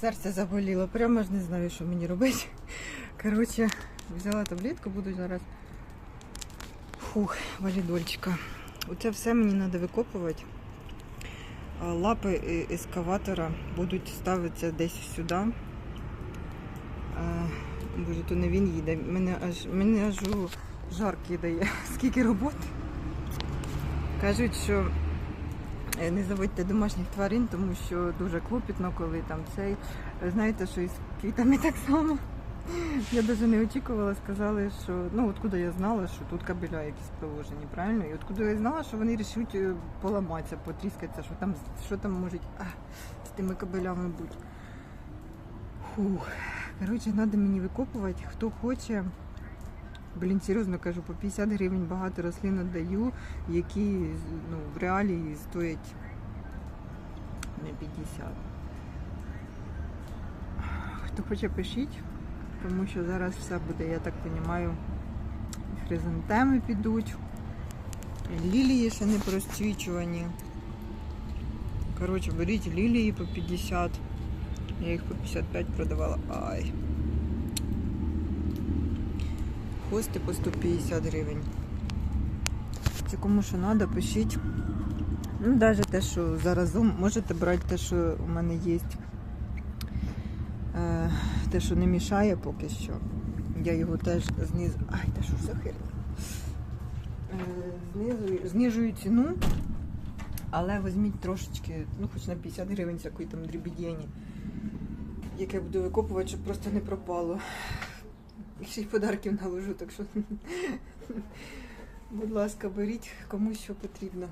серце заболіло. Прямо ж не знаю, що мені робити. Коротше, взяла таблетку, буду зараз. Фух, валідольчика. Оце все мені треба викопувати. Лапи е, ескаватора будуть ставитися десь сюди. Боже, то не він їде. Мене аж, мене аж у жар кидає. Скільки роботи. Кажуть, що не заводьте домашніх тварин, тому що дуже клопітно, коли там цей. Знаєте, що із квітами так само. Я навіть не очікувала, сказали, що ну откуда я знала, що тут кабеля якісь положені, правильно? І откуда я знала, що вони рішуть е, поламатися, потріскатися, що там що там а, з тими кабелями бути. Фух. Коротше, треба мені викопувати, хто хоче. Блін, серйозно кажу, по 50 гривень багато рослин віддаю, які ну, в реалії стоять не 50. Хто хоче пишіть, тому що зараз все буде, я так розумію, хризантеми підуть, лілії ще не просвічувані. Коротше, беріть лілії по 50. Я їх по 55 продавала. Ай. Хости по 150 гривень. Це кому що треба, пишіть. Ну, навіть те, що заразом можете брати те, що у мене є. Е, те, що не мішає поки що. Я його теж знизу. Ай, та що за херня? Е, знижую ціну, але візьміть трошечки, ну хоч на 50 гривень всякої там дрібідєні, яке буду викопувати, щоб просто не пропало. Ще й подарків наложу, так що, будь ласка, беріть кому що потрібно.